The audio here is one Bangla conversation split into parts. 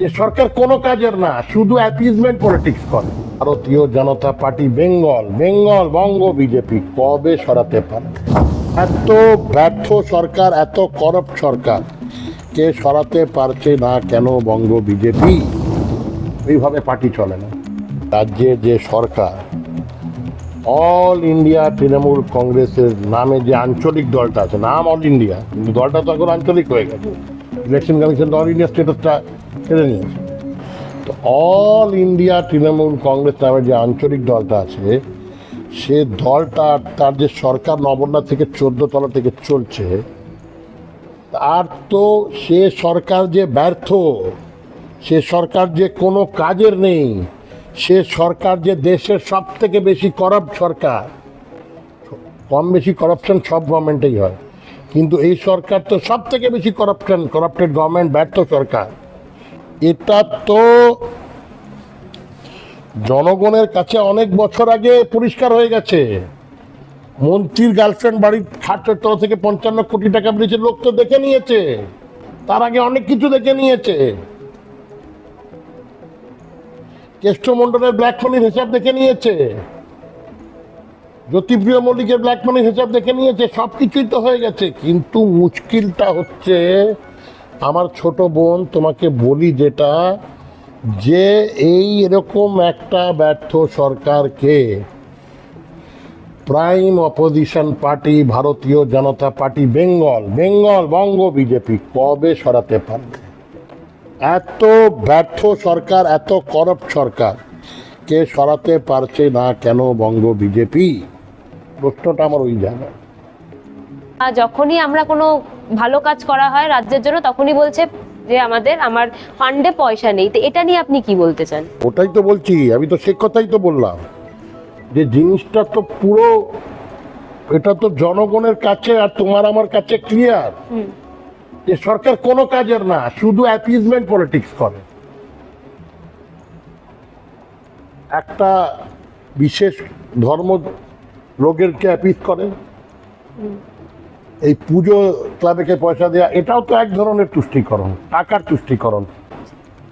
যে সরকার কোনো কাজের না, শুধু অ্যাপিজমেন্ট পলিটিক্স করে। Bharatiya Janata party Bengal Bengal Banga BJP কবে সরাতে পারে? এত ব্যর্থ সরকার, এত করপ্ট সরকার, কে সরাতে পারছে না কেন বঙ্গ বিজেপি? এইভাবে পার্টি চলে না। রাজ্যে যে সরকার অল ইন্ডিয়া তৃণমূল কংগ্রেসের নামে যে আঞ্চলিক দলটা আছে, নাম অল ইন্ডিয়া কিন্তু দলটা তো এখন আঞ্চলিক হয়ে গেছে। ইলেকশন কমিশন অল ইন্ডিয়া স্টেটাসটা কেড়ে নিয়েছে। তো অল ইন্ডিয়া তৃণমূল কংগ্রেস নামে যে আঞ্চলিক দলটা আছে, সে দলটা তার যে সরকার নবন্যা থেকে চোদ্দ তলা থেকে চলছে আর তো সে সরকার যে ব্যর্থ, সে সরকার যে কোনো কাজের নেই, সে সরকার যে দেশের সব থেকে বেশি করাপ্ট সরকার, কম বেশি করাপশন সব গভর্নমেন্টেই হয়। কিন্তু এই সরকার তো সব থেকে বেশি করাপশন করাপ্টেড গভর্নমেন্ট ব্যর্থ সরকার। এটা তো জনগণের কাছে অনেক বছর আগে পরিষ্কার হয়ে গেছে। মন্ত্রীর গার্লফ্রেন্ড বাড়ির খাটের তলা থেকে পঞ্চান্ন কোটি টাকা বেরিয়েছে, লোক তো দেখে নিয়েছে। তার আগে অনেক কিছু দেখে নিয়েছে। কেষ্টমণ্ডলের ব্ল্যাক মানির হিসাব দেখে নিয়েছে। জ্যোতিপ্রিয় মল্লিকের ব্ল্যাক মানির হিসাব দেখে নিয়েছে সব কিছুই তো হয়ে গেছে। কিন্তু মুশকিলটা হচ্ছে আমার ছোট বোন তোমাকে বলি যেটা, যে এই এরকম একটা ব্যর্থ সরকারকে prime opposition party Bharatiya Janata party Bengal Bengal Banga BJP কবে সরাতে পারবে? এত ব্যর্থ সরকার, এত করপ্ট সরকার, কে সরাতে পারছে না কেন বঙ্গ বিজেপি প্রশ্নটা আমার ওই জায়গায়। যখনই আমরা কোনো ভালো কাজ করা হয় রাজ্যের জন্য তখনই বলছে যে আমাদের আমার ফান্ডে পয়সা নেই। তো এটা নিয়ে আপনি কি বলতে চান? ওটাই তো বলছি আমি তো সে কথাই তো বললাম। যে জিনিসটা তো পুরো এটা তো জনগণের কাছে আর তোমার আমার কাছে ক্লিয়ার যে সরকার কোনো কাজের না শুধু অ্যাপিজমেন্ট পলিটিক্স করে। একটা বিশেষ ধর্ম লোকেরকে অ্যাপিজ করে। এই পুজো ক্লাবেকে পয়সা দেওয়া এটাও তো এক ধরনের তুষ্টিকরণ, টাকার তুষ্টিকরণ।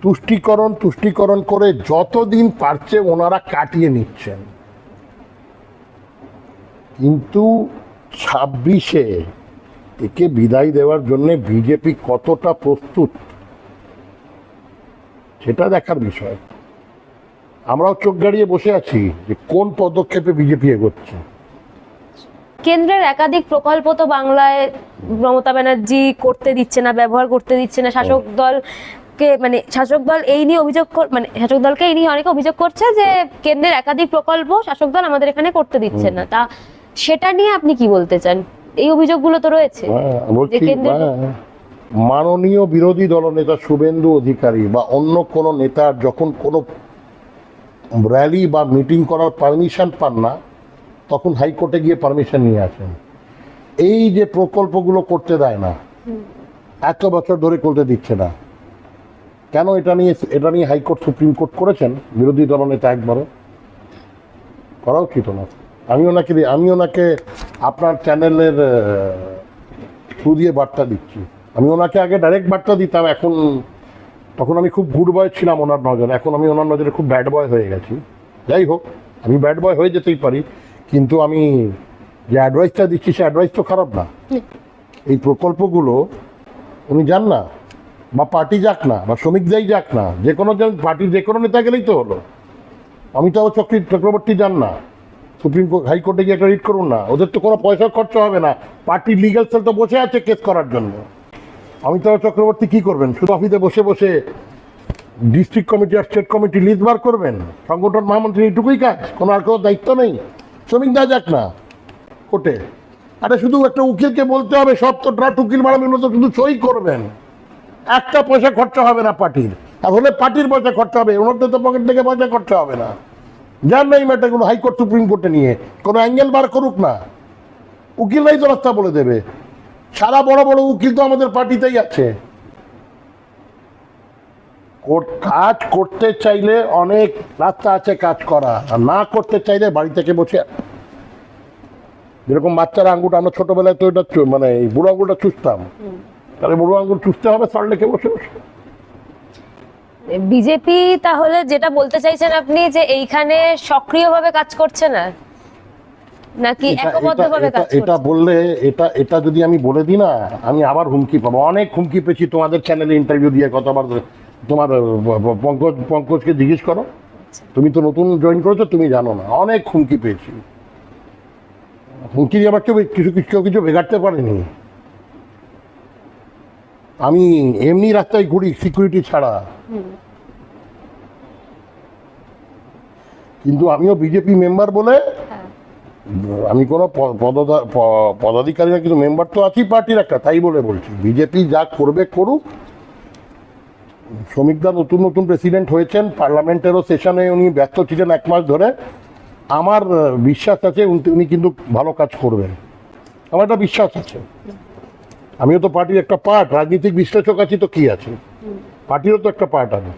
তুষ্টিকরণ তুষ্টিকরণ করে যতদিন পারছে ওনারা কাটিয়ে নিচ্ছেন। কিন্তু ছাব্বিশে একে বিদায় দেওয়ার জন্য বিজেপি কতটা প্রস্তুত, সেটা দেখার বিষয়। আমরাও চোখ গাড়িয়ে বসে আছি যে কোন পদক্ষেপে বিজেপি এগোচ্ছে। কেন্দ্রের একাধিক প্রকল্প তো বাংলায় মমতা ব্যানার্জি করতে দিচ্ছে না ব্যবহার করতে দিচ্ছে না। শাসক দলকে মানে শাসক দল এই নিয়ে অভিযোগ মানে শাসক দলকে এই নিয়ে অনেকে অভিযোগ করছে যে কেন্দ্রের একাধিক প্রকল্প শাসক দল আমাদের এখানে করতে দিচ্ছে না। তা সেটা নিয়ে আপনি কি বলতে চান? এই অভিযোগগুলো তো রয়েছে হ্যাঁ, বলছি যে কেন্দ্রের- হ্যাঁ, মাননীয় বিরোধী দলনেতা শুভেন্দু অধিকারী বা অন্য কোনো নেতার যখন কোনো র্যালি বা মিটিং করার পারমিশন পান না তখন হাইকোর্টে গিয়ে পারমিশন নিয়ে আসেন। এই যে প্রকল্পগুলো করতে দেয় না, এত বছর ধরে করতে দিচ্ছে না। কেন এটা নিয়ে এটা নিয়ে হাইকোর্ট, সুপ্রিম কোর্ট করেছেন? বিরোধী দলনেতা একবারও। করা উচিত না। আমি ওনাকে আমি ওনাকে আপনার চ্যানেলের থ্রু দিয়ে বার্তা দিচ্ছি। আমি ওনাকে আগে ডাইরেক্ট বার্তা দিতাম, এখন তখন আমি খুব গুড বয় ছিলাম ওনার নজরে। এখন আমি ওনার নজরে খুব ব্যাড বয় হয়ে গেছি। যাই হোক, আমি ব্যাড বয় হয়ে যেতেই পারি। কিন্তু আমি যে অ্যাডভাইসটা দিচ্ছি সে অ্যাডভাইস তো খারাপ না। এই প্রকল্পগুলো উনি যান না বা পার্টি যাক না বা শ্রমিকদাই যাক না যে কোনো জন পার্টির যে কোনো নেতা গেলেই তো হলো। আমি অমিতাভ চক্রী চক্রবর্তী যান না। সুপ্রিম কোর্ট হাইকোর্টে গিয়ে একটা রিট করুন না। ওদের তো কোনো পয়সা খরচা হবে না। পার্টির লিগাল সেল তো বসে আছে কেস করার জন্য। আমি অমিতাভ চক্রবর্তী কি করবেন? শুধু অফিসে বসে বসে ডিস্ট্রিক্ট কমিটি আর স্টেট কমিটি লিস্ট বার করবেন? সংগঠন মহামন্ত্রী এইটুকুই কাজ কোনো আর কোনো দায়িত্ব নেই। শ্রমিক দা যাক না, কোর্টে। আরে শুধু একটা উকিলকে বলতে হবে, সব তো ড্রাফট উকিল এগুলো তো শুধু সই করবেন। একটা পয়সা খরচা হবে না পার্টির। তাহলে পার্টির পয়সা খরচা হবে, ওনাদের তো পকেট থেকে পয়সা খরচা হবে না। যার না এই ম্যাটারগুলো হাইকোর্ট, সুপ্রিম কোর্টে নিয়ে। কোনো অ্যাঙ্গেল বার করুক না। উকিলরাই তো রাস্তা বলে দেবে। সারা বড় বড় উকিল তো আমাদের পার্টিতেই আছে। কাজ করতে চাইলে অনেক রাস্তা আছে কাজ করা। আর না করতে চাইলে বাড়ি থেকে বসে যেরকম বাচ্চারা আঙ্গুর আমরা ছোটবেলায় তো এটা মানে এই বুড়ো আঙ্গুরটা চুষতাম। তাহলে বুড়ো আঙ্গুর চুষতে হবে সল্ট লেকে বসে বসে? বিজেপি তাহলে যেটা বলতে চাইছেন আপনি যে এইখানে সক্রিয়ভাবে কাজ করছে না? নাকি একবদ্ধভাবে কাজ এটা বললে এটা এটা যদি আমি বলে দিই না আমি আবার হুমকি পাবো। অনেক হুমকি পেয়েছি তোমাদের চ্যানেলে ইন্টারভিউ দিয়ে কতবার তোমার পঙ্কজ পঙ্কজকে জিজ্ঞেস করো। তুমি তো নতুন জয়েন করেছ তুমি জানো না। অনেক হুমকি পেয়েছি। হুমকি দিয়ে আবার কেউ কিছু কিছু কেউ কিছু বেগাড়তে পারেনি আমি এমনি রাস্তায় ঘুরি সিকিউরিটি ছাড়া। কিন্তু আমিও বিজেপি মেম্বার বলে আমি কোনো পদাধিকারী না কিন্তু মেম্বার তো আছি পার্টির একটা তাই বলে বলছি। বিজেপি যা করবে করুক শ্রমিকদা নতুন নতুন প্রেসিডেন্ট হয়েছেন। পার্লামেন্টেরও সেশনে উনি ব্যস্ত ছিলেন এক মাস ধরে। আমার বিশ্বাস আছে উনি- উনি কিন্তু ভালো কাজ করবেন। আমার একটা বিশ্বাস আছে। আমিও তো পার্টির একটা পার্ট রাজনীতিক বিশ্লেষক আছি তো কি আছে? পার্টিরও তো একটা পার্ট আমি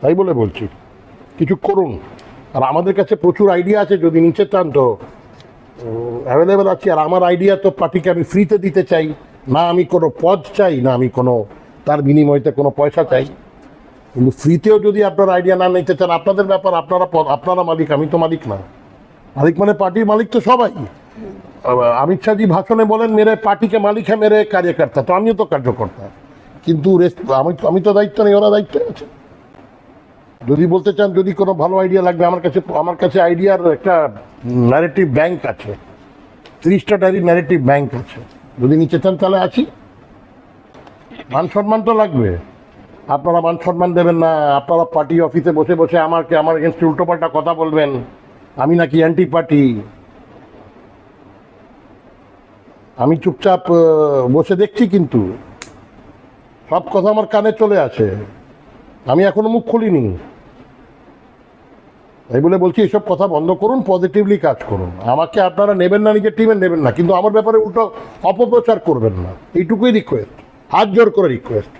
তাই বলে বলছি, কিছু করুন। আর আমাদের কাছে প্রচুর আইডিয়া আছে, যদি নিচে চান তো অ্যাভেলেবেল আছে। আর আমার আইডিয়া তো পার্টিকে আমি ফ্রিতে দিতে চাই। না আমি কোনো পদ চাই, না আমি কোনো তার বিনিময়তে কোনো পয়সা চাই। কিন্তু ফ্রিতেও যদি আপনার আইডিয়া না নিতে চান আপনাদের ব্যাপার আপনারা আপনারা মালিক আমি তো মালিক না। মালিক মানে পার্টির মালিক তো সবাই। অমিত শাহজি ভাষণে বলেন মেরে পার্টিকে মালিক হ্যাঁ মেরে কার্যকর্তা। তো আমিও তো কার্যকর্তা। কিন্তু আমি আমি তো দায়িত্ব নেই ওরা দায়িত্ব আছে। যদি বলতে চান যদি কোনো ভালো আইডিয়া লাগবে আমার কাছে আমার কাছে আইডিয়ার একটা ন্যারেটিভ ব্যাংক আছে। ত্রিশটা ডায়েরি ন্যারেটিভ ব্যাংক আছে। যদি নিচে চান তাহলে আছি মান সম্মান তো লাগবে। আপনারা মান সম্মান দেবেন না, আপনারা পার্টি অফিসে বসে বসে আমাকে, আমার এগেনস্ট উল্টোপাল্টা কথা বলবেন। আমি নাকি অ্যান্টি পার্টি আমি চুপচাপ বসে দেখছি কিন্তু। সব কথা আমার কানে চলে আসে। আমি এখনও মুখ খুলিনি। তাই বলে বলছি, এসব কথা বন্ধ করুন পজিটিভলি কাজ করুন। আমাকে আপনারা নেবেন না, নিজের টিমে নেবেন না, কিন্তু আমার ব্যাপারে উল্টো অপপ্রচার করবেন না। এইটুকুই রিকোয়েস্ট হাত জোর করে রিকোয়েস্ট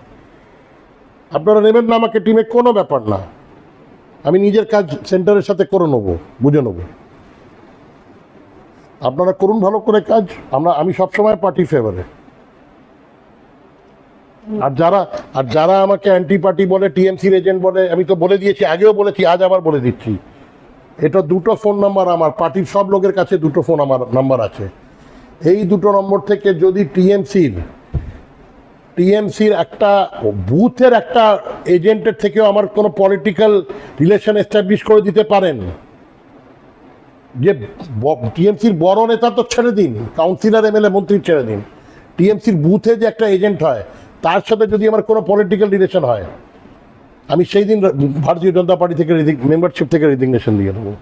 আপনারা নেবেন না আমাকে টিমে কোনো ব্যাপার না। আমি নিজের কাজ সেন্টারের সাথে করে নেব, বুঝে নেব। আপনারা করুন ভালো করে কাজ, আমরা, আমি সবসময় পার্টি ফেভারে আর যারা আর যারা আমাকে অ্যান্টি পার্টি বলে টিএমসির এজেন্ট বলে, আমি তো বলে দিয়েছি, আগেও বলেছি, আজ আবার বলে দিচ্ছি। এটা দুটো ফোন নাম্বার আমার পার্টির সব লোকের কাছে দুটো ফোন আমার নাম্বার আছে। এই দুটো নম্বর থেকে যদি টিএমসির টিএমসির একটা বুথের একটা এজেন্টের থেকেও আমার কোনো পলিটিক্যাল রিলেশন এস্টাবলিশ করে দিতে পারেন। যে টিএমসির বড় নেতা তো ছেড়ে দিন কাউন্সিলর এমএলএ মন্ত্রী ছেড়ে দিন। টিএমসির বুথে যে একটা এজেন্ট হয়, তার সাথে যদি আমার কোনো পলিটিক্যাল রিলেশন হয়, আমি সেই দিন ভারতীয় জনতা পার্টি থেকে মেম্বারশিপ থেকে রেজিগনেশন দিয়ে দেবো।